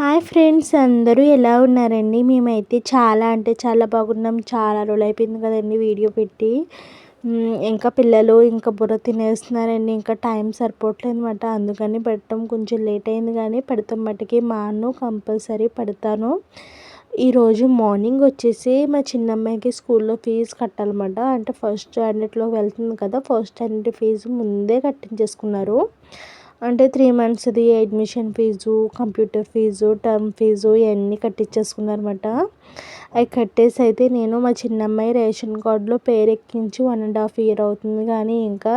Hi friends అందరూ ఎలా ఉన్నారండి? మేమైతే చాలా అంటే చాలా బాగున్నాం. చాలా రోజులు అయిపోయింది కదండి వీడియో పెట్టి. ఇంకా పిల్లలు ఇంకా బుర్ర తినేస్తున్నారండి. ఇంకా టైం సరిపోవట్లేదు అనమాట అందుకని పెట్టడం కొంచెం లేట్ అయింది కానీ పెడతాం మట్టుకి మా అన్ను కంపల్సరీ పెడతాను. ఈరోజు మార్నింగ్ వచ్చేసి మా చిన్నమ్మాయికి స్కూల్లో ఫీజు కట్టాలన్నమాట. అంటే ఫస్ట్ స్టాండర్డ్లోకి వెళ్తుంది కదా ఫస్ట్ స్టాండర్డ్ ఫీజు ముందే కట్టించేసుకున్నారు. అంటే three మంత్స్ది admission fee computer fee term fee ఇవన్నీ కట్టించేసుకున్నారన్నమాట అవి కట్టేసి అయితే నేను మా చిన్నమ్మాయి రేషన్ కార్డులో పేరు ఎక్కించి వన్ అండ్ హాఫ్ ఇయర్ అవుతుంది కానీ ఇంకా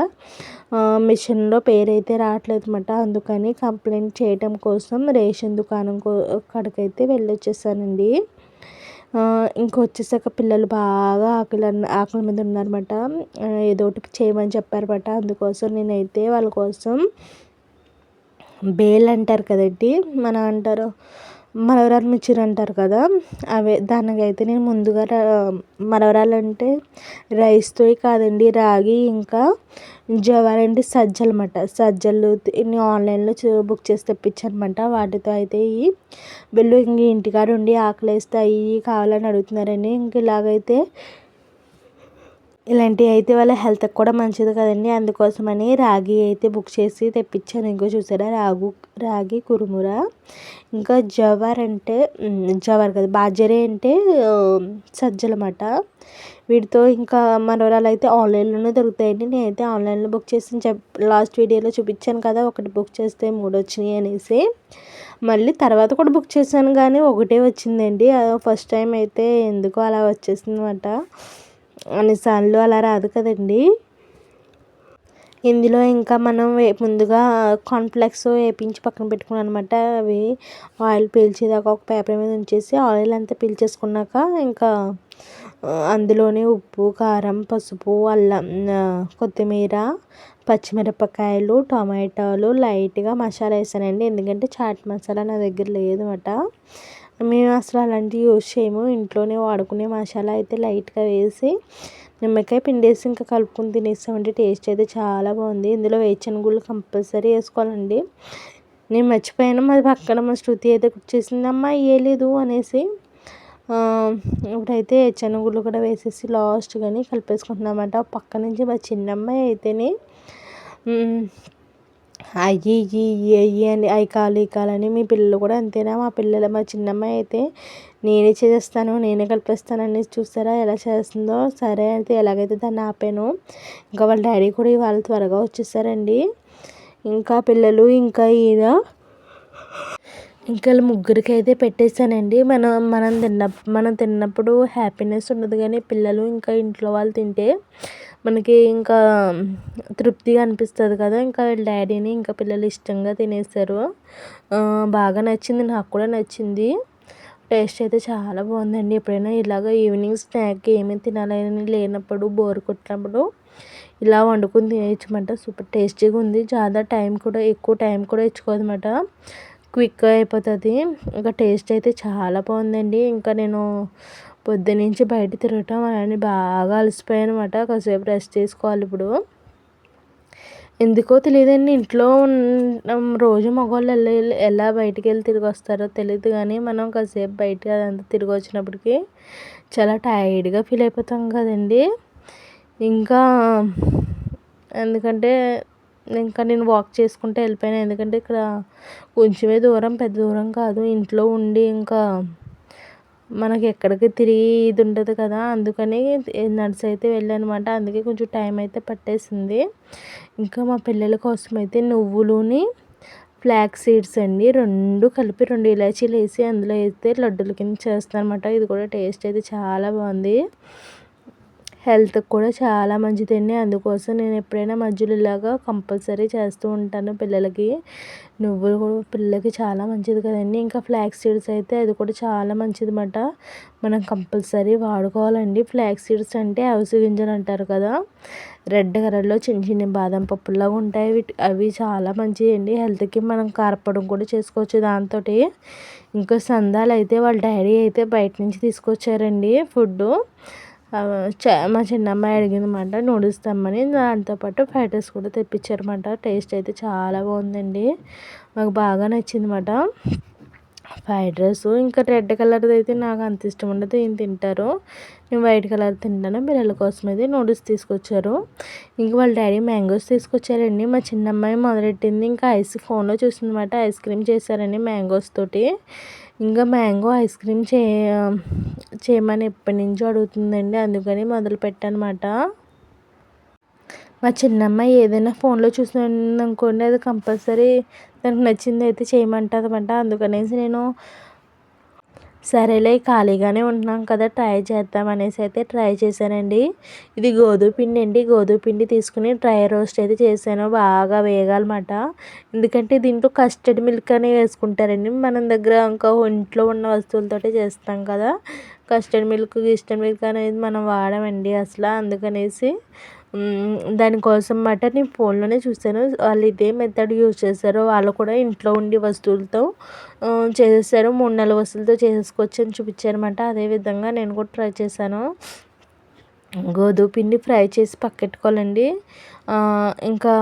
మిషన్లో పేరు అయితే రావట్లేదు అనమాట అందుకని కంప్లైంట్ చేయడం కోసం రేషన్ దుకాణం కాడికైతే వెళ్ళొచ్చేసానండి. ఇంకొచ్చేసాక పిల్లలు బాగా ఆకలి ఆకలి మీద ఉన్నారన్నమాట. ఏదో ఒకటి చేయమని చెప్పారన్నమాట. అందుకోసం నేనైతే వాళ్ళ కోసం బేల్ అంటారు కదండి మన అంటారు మనవరాలు మిర్చిలు అంటారు కదా అవే దానికైతే నేను ముందుగా మనవరాలు అంటే రైస్తో కాదండి రాగి ఇంకా జవార్ అంటే సజ్జలు అనమాట సజ్జలు ఇన్ని ఆన్లైన్లో బుక్ చేసి తెప్పించనమాట వాటితో అయితే ఈ వీళ్ళు ఇంక ఇంటికాడ ఉండి ఆకలి వేస్తాయి కావాలని అడుగుతున్నారని ఇంక ఇలాగైతే ఇలాంటివి అయితే వాళ్ళ హెల్త్కి కూడా మంచిది కదండి. అందుకోసమని రాగి అయితే బుక్ చేసి తెప్పించాను. ఇంకో చూసారా? రాగు రాగి కురుముర. ఇంకా జవర్ అంటే జవర్ కదా బాజరే అంటే సజ్జలమాట వీటితో ఇంకా మనవరాలు అయితే ఆన్లైన్లోనే దొరుకుతాయండి. నేనైతే ఆన్లైన్లో బుక్ చేసి చెప్ లాస్ట్ వీడియోలో చూపించాను కదా ఒకటి బుక్ చేస్తే మూడు వచ్చినాయి అనేసి. మళ్ళీ తర్వాత కూడా బుక్ చేశాను కానీ ఒకటే వచ్చిందండి. ఫస్ట్ టైం అయితే ఎందుకో అలా వచ్చేసిందన్నమాట. అన్నిసార్లు అలా రాదు కదండి. ఇందులో ఇంకా మనం ముందుగా కాన్ఫ్లెక్స్ వేపించి పక్కన పెట్టుకున్నాను అనమాట అవి ఆయిల్ పీల్చేదాకా ఒక పేపర్ మీద ఉంచేసి ఆయిల్ అంతా పీల్చేసుకున్నాక ఇంకా అందులోనే ఉప్పు కారం పసుపు అల్లం కొత్తిమీర పచ్చిమిరపకాయలు టమాటాలు లైట్గా మసాలా వేసానండి. ఎందుకంటే చాట్ మసాలా నా దగ్గర లేదన్నమాట. మేము అసలు అలాంటివి యూజ్ చేయము. ఇంట్లోనే వాడుకునే మసాలా అయితే లైట్గా వేసి నిమ్మకాయ పిండేసి ఇంకా కలుపుకొని తినేస్తామంటే టేస్ట్ అయితే చాలా బాగుంది. ఇందులో వేరుశనగుళ్ళు కంపల్సరీ వేసుకోవాలండి. నేను మర్చిపోయాను. మరి పక్కన మా శృతి అయితే చేసింది. అమ్మ వేయలేదు అనేసి ఇప్పుడైతే శనగుళ్ళు కూడా వేసేసి లాస్ట్ కానీ కలిపేసుకుంటున్నామంట. పక్క నుంచి మా చిన్నమ్మాయి అయితేనే అయ్యి ఇయ్యి అయ్యి అని అవి కాలు కాలని మీ పిల్లలు కూడా అంతేనా? మా పిల్లలు మా చిన్నమ్మాయి అయితే నేనే చేస్తాను నేనే కలిపేస్తాను అనేసి చూస్తారా? ఎలా చేస్తుందో? సరే అయితే ఎలాగైతే దాన్ని ఆపాను ఇంకా వాళ్ళ డాడీ కూడా ఇవాళ త్వరగా వచ్చేసారండి. ఇంకా పిల్లలు ఇంకా ఈయన ఇంకా ముగ్గురికి అయితే పెట్టేశానండి. మనం మనం తిన్న మనం తిన్నప్పుడు హ్యాపీనెస్ ఉండదు కానీ పిల్లలు ఇంకా ఇంట్లో వాళ్ళు తింటే మనకి ఇంకా తృప్తిగా అనిపిస్తుంది కదా ఇంకా వీళ్ళ డాడీని ఇంకా పిల్లలు ఇష్టంగా తినేసారు బాగా నచ్చింది నాకు కూడా నచ్చింది. టేస్ట్ అయితే చాలా బాగుందండి. ఎప్పుడైనా ఇలాగ ఈవినింగ్ స్నాక్ ఏమేమి తినాలని లేనప్పుడు బోర్ కొట్టినప్పుడు ఇలా వండుకొని తినేయచ్చమాట. సూపర్ టేస్టీగా ఉంది. చాలా టైం కూడా ఎక్కువ టైం కూడా ఇచ్చుకోదన్నమాట. క్విక్గా అయిపోతుంది. ఇంకా టేస్ట్ అయితే చాలా బాగుందండి. ఇంకా నేను పొద్దునుంచి బయట తిరగటం అవన్నీ బాగా అలసిపోయాను అనమాట కాసేపు రెస్ట్ తీసుకోవాలి ఇప్పుడు. ఎందుకో తెలియదండి ఇంట్లో రోజు మగవాళ్ళు వెళ్ళి ఎలా బయటికి వెళ్ళి తిరిగి వస్తారో తెలియదు కానీ మనం కాసేపు బయట అదంతా తిరిగి వచ్చినప్పటికీ చాలా టైర్డ్గా ఫీల్ అయిపోతాం కదండి. ఇంకా ఎందుకంటే ఇంకా నేను వాక్ చేసుకుంటే వెళ్ళిపోయాను. ఎందుకంటే ఇక్కడ కొంచెమే దూరం పెద్ద దూరం కాదు. ఇంట్లో ఉండి ఇంకా మనకి ఎక్కడికి తిరిగి ఇది ఉండదు కదా అందుకని నడిచి అయితే వెళ్ళానమాట. అందుకే కొంచెం టైం అయితే పట్టేసింది. ఇంకా మా పిల్లల కోసం అయితే నువ్వులుని ఫ్లాక్ సీడ్స్ అండి రెండు కలిపి రెండు ఇలాచీలు వేసి అందులో వేస్తే లడ్డుల కింద చేస్తాను అనమాట ఇది కూడా టేస్ట్ అయితే చాలా బాగుంది. హెల్త్కి కూడా చాలా మంచిదండి. అందుకోసం నేను ఎప్పుడైనా మధ్యలో ఇలాగా కంపల్సరీ చేస్తూ ఉంటాను పిల్లలకి. నువ్వులు కూడా పిల్లలకి చాలా మంచిది కదండి. ఇంకా ఫ్లాక్స్ సీడ్స్ అయితే అది కూడా చాలా మంచిది అన్నమాట మనం కంపల్సరీ వాడుకోవాలండి. ఫ్లాక్స్ సీడ్స్ అంటే అవిసి గింజలు అంటారు కదా. రెడ్ కలర్లో చిన్న చిన్న బాదం పప్పులాగా ఉంటాయి. అవి చాలా మంచివి అండి హెల్త్కి మనం కారపడం కూడా చేసుకోవచ్చు దాంతో ఇంకా సందాలు అయితే వాళ్ళ డాడీ అయితే బయట నుంచి తీసుకొచ్చారండి ఫుడ్ మా చిన్నమ్మాయి అడిగిందన్నమాట నూడిల్స్ తెమ్మని. దాంతోపాటు ఫ్రైడ్ రైస్ కూడా తెప్పించారన్నమాట. టేస్ట్ అయితే చాలా బాగుందండి. మాకు బాగా నచ్చిందన్నమాట. Fried rice. ఇంకా రెడ్ కలర్ది అయితే నాకు అంత ఇష్టం ఉండదు. ఏం తింటారు? నేను వైట్ కలర్ తింటాను. పిల్లల కోసం అయితే నూడిల్స్ తీసుకొచ్చారు. ఇంక వాళ్ళ డాడీ మ్యాంగోస్ తీసుకొచ్చారండి. మా చిన్న అమ్మాయి మొదలెట్టింది. ఇంకా ఐస్ ఫోన్లో చూసిందన్నమాట. ఐస్ క్రీమ్ చేశారండి మ్యాంగోస్ తోటి. ఇంకా మ్యాంగో ఐస్ క్రీమ్ చే చేయమని ఎప్పటి నుంచో అడుగుతుందండి. అందుకని మొదలు పెట్టానమాట. మా చిన్నమ్మాయి ఏదైనా ఫోన్లో చూసిందనుకోండి అది కంపల్సరీ దానికి నచ్చింది అయితే చేయమంటుంది అనమాట అందుకనేసి నేను సరేలే ఖాళీగానే ఉంటున్నాం కదా ట్రై చేద్దాం అనేసి అయితే ట్రై చేశానండి. ఇది గోధుమ పిండి అండి. గోధుమ పిండి తీసుకుని డ్రై రోస్ట్ అయితే చేశాను. బాగా వేగాలన్నమాట. ఎందుకంటే దీంట్లో కస్టర్డ్ మిల్క్ అనే వేసుకుంటారండి. మన దగ్గర ఇంకా ఇంట్లో ఉన్న వస్తువులతోటే చేస్తాం కదా. కస్టర్డ్ మిల్క్ గిస్టర్డ్ మిల్క్ అనేది మనం వాడమండి అసలు. అందుకనేసి దానికోసం మాట నేను ఫోన్లోనే చూసాను వాళ్ళు ఇదే మెథడ్ యూజ్ చేశారు. వాళ్ళు కూడా ఇంట్లో ఉండి వస్తువులతో చేసేసారు. మూడు నెలల వస్తువులతో చేసుకోవచ్చు అని చూపించారన్నమాట. అదేవిధంగా నేను కూడా ట్రై చేశాను. గోధుమ పిండి ఫ్రై చేసి పక్కెట్టుకోవాలండి. ఇంకా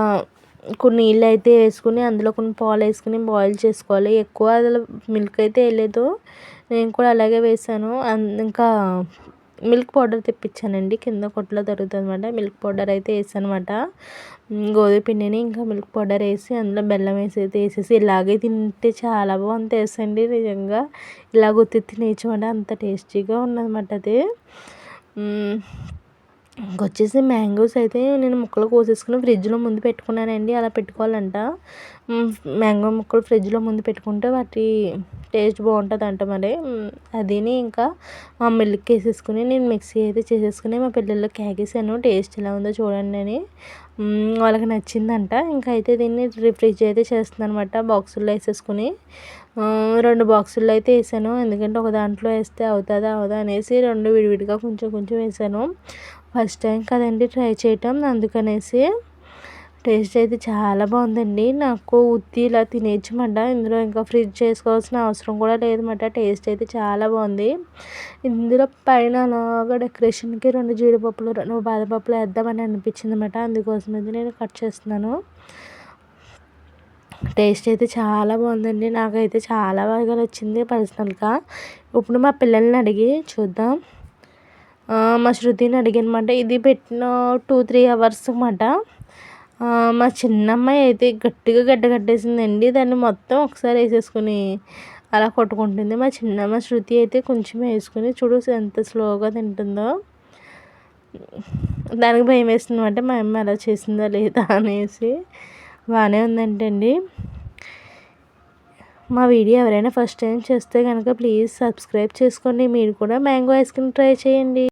కొన్ని నీళ్ళు అయితే వేసుకుని అందులో కొన్ని పాలు వేసుకుని బాయిల్ చేసుకోవాలి. ఎక్కువ అందులో మిల్క్ అయితే వేయలేదు. నేను కూడా అలాగే వేసాను ఇంకా మిల్క్ పౌడర్ తెప్పించానండి. కింద కొట్లో దొరుకుతుంది అనమాట మిల్క్ పౌడర్ అయితే వేసానమాట. గోధుమ పిండిని ఇంకా మిల్క్ పౌడర్ వేసి అందులో బెల్లం వేసి అయితే వేసేసి ఇలాగే తింటే చాలా బాగుంది వేసండి నిజంగా. ఇలా గుర్తి తినేయచ్చు అంత టేస్టీగా ఉన్నదన్నమాట అది. ఇంకొచ్చేసి మ్యాంగోస్ అయితే నేను ముక్కలు కోసేసుకుని ఫ్రిడ్జ్లో ముందు పెట్టుకున్నానండి అలా పెట్టుకోవాలంట. మ్యాంగో ముక్కలు ఫ్రిడ్జ్లో ముందు పెట్టుకుంటే వాటి టేస్ట్ బాగుంటుంది అంట మరి అదిని ఇంకా మా మిల్క్ వేసేసుకుని నేను మిక్సీ అయితే చేసేసుకుని మా పిల్లలకి కేకేసాను టేస్ట్ ఎలా ఉందో చూడండి అని. వాళ్ళకి నచ్చిందంట. ఇంకా అయితే దీన్ని రిఫ్రిజ్ అయితే చేస్తుంది అనమాట బాక్సుల్లో వేసేసుకుని. రెండు బాక్సుల్లో అయితే వేసాను. ఎందుకంటే ఒక దాంట్లో వేస్తే అవుతుందా అవుదా అనేసి రెండు విడివిడిగా కొంచెం కొంచెం వేసాను. ఫస్ట్ టైం కదండి ట్రై చేయటం. అందుకనేసి టేస్ట్ అయితే చాలా బాగుందండి. నాకు ఉత్తి ఇలా తినేయచ్చమాట. ఇందులో ఇంకా ఫ్రిడ్జ్ చేసుకోవాల్సిన అవసరం కూడా లేదన్నమాట. టేస్ట్ అయితే చాలా బాగుంది. ఇందులో పైన అలాగా డెకరేషన్కి రెండు జీడిపప్పులు రెండు బాదపప్పులు వేద్దామని అనిపించింది అనమాట అందుకోసం అయితే నేను కట్ చేస్తున్నాను. టేస్ట్ అయితే చాలా బాగుందండి. నాకైతే చాలా బాగా నచ్చింది పర్సనల్గా. ఇప్పుడు మా పిల్లల్ని అడిగి చూద్దాం. మా శృతిని అడిగానమాట ఇది పెట్టిన టూ త్రీ అవర్స్ అన్నమాట మా చిన్నమ్మాయి అయితే గట్టిగా గడ్డ కట్టేసిందండి. దాన్ని మొత్తం ఒకసారి వేసేసుకుని అలా కొట్టుకుంటుంది. మా చిన్నమ్మ శృతి అయితే కొంచెం వేసుకుని చూడు ఎంత స్లోగా తింటుందో. దానికి భయం వేస్తుంది మా అమ్మ అలా చేసిందా లేదా? అనేసి. బాగానే ఉందంటండి. మా వీడియో ఎవరైనా ఫస్ట్ టైం చేస్తే కనుక ప్లీజ్ సబ్స్క్రైబ్ చేసుకోండి. మీరు కూడా మ్యాంగో ఐస్ క్రీమ్ ట్రై చేయండి.